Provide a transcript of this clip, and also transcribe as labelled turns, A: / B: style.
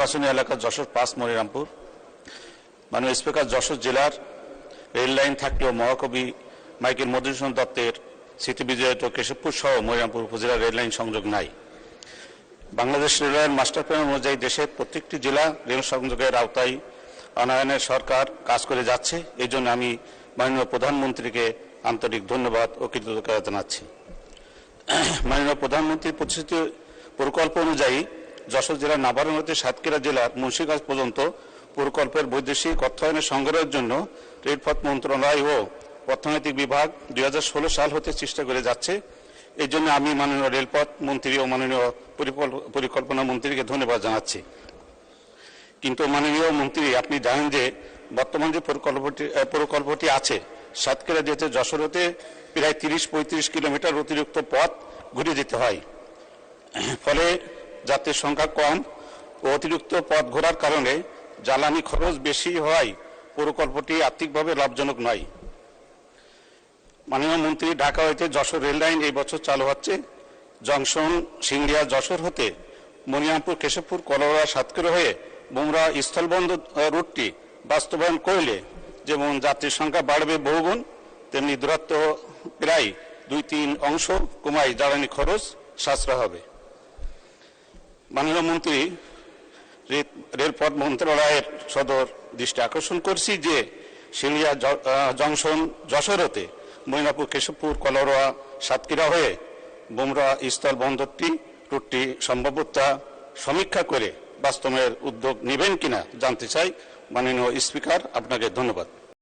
A: নির্বাচনী এলাকা যশোর পাঁচ, মনিরামপুর। মাননীয় স্পিকার, যশোর জেলার রেল লাইন থাকলেও মহাকবি মাইকেল মধুসূদন দত্তের স্মৃতি বিজয়িত কেশবপুর সহ মনিরামপুর উপজেলার রেল লাইন সংযোগ নাই। বাংলাদেশ রেলওয়ের মাস্টার প্ল্যান অনুযায়ী দেশের প্রত্যেকটি জেলা রেল সংযোগের আওতায় আনয়নের সরকার কাজ করে যাচ্ছে। এই জন্য আমি মাননীয় প্রধানমন্ত্রীকে আন্তরিক ধন্যবাদ ও কৃতজ্ঞতা জানাচ্ছি। মাননীয় প্রধানমন্ত্রীর প্রতিশ্রুতি প্রকল্প অনুযায়ী যশোর জেলার নাবারণ হতে সাতক্ষীরা জেলার মুন্সিগঞ্জ পর্যন্ত প্রকল্পের বৈদেশিক অর্থায়নের সংগ্রহের জন্য রেলপথ মন্ত্রণালয় ও অর্থনৈতিক বিভাগ দুই হাজার ষোলো সাল হতে চেষ্টা করে যাচ্ছে। এই জন্য আমি মাননীয় রেলপথ মন্ত্রী ও মাননীয় পরিকল্পনা মন্ত্রীকে ধন্যবাদ জানাচ্ছি। কিন্তু মাননীয় মন্ত্রী, আপনি জানেন যে বর্তমান যে প্রকল্পটি প্রকল্পটি আছে, সাতক্ষীরা যেতে যশোর হতে প্রায় তিরিশ পঁয়ত্রিশ কিলোমিটার অতিরিক্ত পথ ঘুরে যেতে হয়। ফলে যাত্রীর সংখ্যা কম ও অতিরিক্ত পথ ঘোরার কারণে জ্বালানি খরচ বেশি হওয়ায় প্রকল্পটি আর্থিকভাবে লাভজনক নয়। মাননীয় মন্ত্রী, ঢাকা হইতে যশোর রেল লাইন এই বছর চালু হচ্ছে। জংশন, সিংড়িয়া, যশোর হতে মনিরামপুর কেশবপুর, কলরা, সাতক্ষীরা হয়ে বুমরা, স্থলবন্দর রুটটি বাস্তবায়ন করলে যেমন যাত্রীর সংখ্যা বাড়বে বহুগুণ, তেমনি দূরত্ব প্রায় দুই তিন অংশ কমায় জ্বালানি খরচ সাশ্রয় হবে। মাননীয় মন্ত্রী রেলপথ মন্ত্রণালয়ের সদর দৃষ্টি আকর্ষণ করছি যে শিলিয়া জংশন যশোরতে মৈনাপুর, কেশবপুর, কলরোয়া, সাতক্ষীরা হয়ে বুমরা স্থল বন্দরটি, রুটটি সম্ভাব্যতা সমীক্ষা করে বাস্তবের উদ্যোগ নেবেন কিনা জানতে চাই। মাননীয় স্পিকার, আপনাকে ধন্যবাদ।